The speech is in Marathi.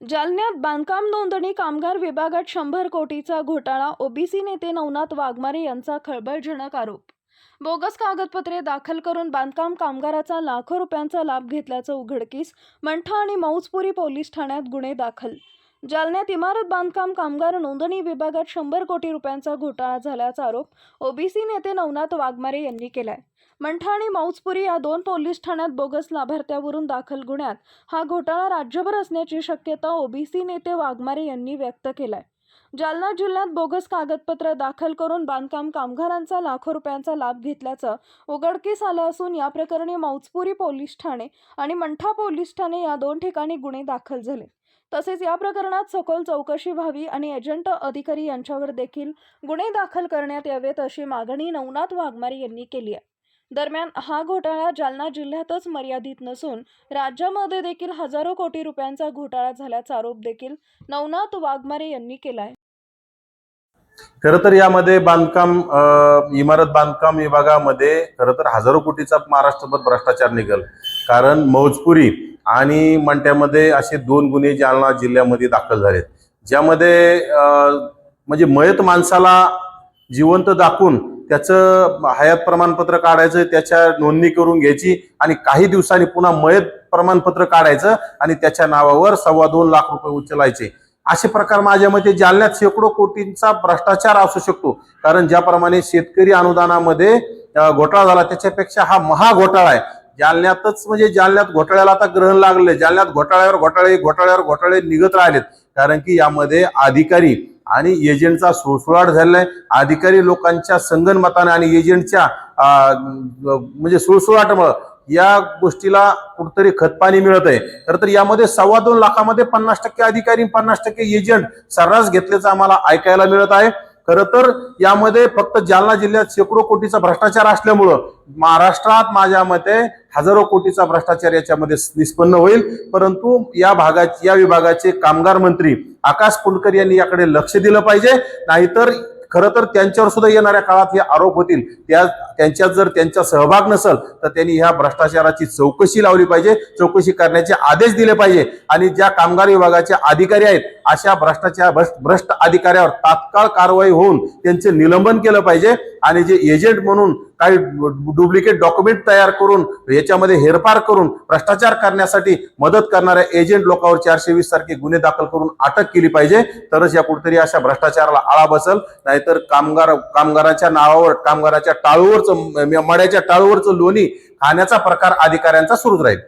जालन्यात बांधकाम नोंदणी कामगार विभागात शंभर कोटीचा घोटाळा ओबीसी नेते नवनाथ वाघमारे यांचा खळबळजनक आरोप. बोगस कागदपत्रे दाखल करून बांधकाम कामगाराचा लाखो रुपयांचा लाभ घेतल्याचं उघडकीस मंठा आणि मौजपुरी पोलीस ठाण्यात गुन्हे दाखल जालन्यात इमारत बांधकाम कामगार नोंदणी विभागात शंभर कोटी रुपयांचा घोटाळा झाल्याचा आरोप ओबीसी नेते नवनाथ वाघमारे यांनी केलाय. मंठा आणि मौजपुरी या दोन पोलीस ठाण्यात बोगस लाभार्थ्यावरून दाखल गुन्ह्यात हा घोटाळा राज्यभर असण्याची शक्यता ओबीसी नेते वाघमारे यांनी व्यक्त केलाय. जालना जिल्ह्यात बोगस कागदपत्र दाखल करून बांधकाम कामगारांचा लाखो रुपयांचा लाभ घेतल्याचं उघडकीस आलं असून या प्रकरणी मौजपुरी पोलीस ठाणे आणि मंठा पोलीस ठाणे या दोन ठिकाणी गुन्हे दाखल झाले. तसेच या प्रकरणात सखोल चौकशी व्हावी आणि एजंट अधिकारी यांच्यावर देखील गुन्हे दाखल करण्यात यावेत अशी मागणी नवनाथ वाघमारे यांनी केली आहे. दरम्यान हा घोटाळा जालना जिल्ह्यातच मर्यादित नसून राज्यामध्ये देखील हजारो कोटी रुपयांचा घोटाळा झाल्याचा आरोप देखील नवनाथ वाघमारे यांनी केलाय खर तर यामध्ये बांधकाम इमारत बांधकाम विभागामध्ये खरं तर हजारो कोटीचा महाराष्ट्रभर भ्रष्टाचार निघल. कारण मौजपुरी आणि मंट्यामध्ये असे दोन गुन्हे जालना जिल्ह्यामध्ये दाखल झालेत. ज्यामध्ये म्हणजे मयत माणसाला जिवंत दाखवून त्याचं हयात प्रमाणपत्र काढायचं त्याच्या नोंदणी करून घ्यायची आणि काही दिवसांनी पुन्हा मयत प्रमाणपत्र काढायचं आणि त्याच्या नावावर सव्वा दोन लाख रुपये उचलायचे. असे प्रकार माझ्या मते जालन्यात शेकडो कोटींचा भ्रष्टाचार असू शकतो. कारण ज्याप्रमाणे शेतकरी अनुदानामध्ये घोटाळा झाला त्याच्यापेक्षा हा महाघोटाळा आहे. जालन्यातच म्हणजे जालन्यात घोटाळ्याला आता ग्रहण लागले. जालन्यात घोटाळ्यावर घोटाळे घोटाळ्यावर घोटाळे निघत राहिलेत. कारण की यामध्ये अधिकारी आणि एजंटचा सुळसुळाट झालेला आहे. अधिकारी लोकांच्या संगनमताने आणि एजंटच्या म्हणजे सुळसुळाटमुळं या गोष्टीला कुठतरी खतपाणी मिळत आहे. खरं तर यामध्ये सव्वा दोन लाखामध्ये पन्नास टक्के अधिकारी पन्नास टक्के एजंट सर्रास घेतल्याचं आम्हाला ऐकायला मिळत आहे. खरं तर यामध्ये फक्त जालना जिल्ह्यात शेकडो कोटीचा भ्रष्टाचार असल्यामुळं महाराष्ट्रात माझ्या मते हजारो कोटीचा भ्रष्टाचार याच्यामध्ये निष्पन्न होईल. परंतु या भागाचे या विभागाचे कामगार मंत्री आकाश कुलकर यांनी याकडे लक्ष दिलं पाहिजे. नाहीतर खरं तर त्यांच्यावर सुद्धा येणाऱ्या काळात हे आरोप होतील. त्या त्यांच्यात जर त्यांचा सहभाग नसेल तर त्यांनी ह्या भ्रष्टाचाराची चौकशी लावली पाहिजे चौकशी करण्याचे आदेश दिले पाहिजे. आणि ज्या कामगार विभागाचे अधिकारी आहेत अशा भ्रष्टाचार भ्रष्ट भ्रष्ट अधिकाऱ्यावर तात्काळ कारवाई होऊन त्यांचे निलंबन केलं पाहिजे. आणि जे एजंट म्हणून काही डुप्लिकेट डॉक्युमेंट तयार करून याच्यामध्ये हेरफार करून भ्रष्टाचार करण्यासाठी मदत करणाऱ्या एजंट लोकांवर चारशे वीस सारखे गुन्हे दाखल करून अटक केली पाहिजे. तरच या कुठेतरी अशा भ्रष्टाचाराला आळा बसल. नाहीतर कामगार कामगाराच्या नावावर कामगाराच्या टाळूवरचं मड्याच्या टाळूवरचं लोणी खाण्याचा प्रकार अधिकाऱ्यांचा सुरूच राहील.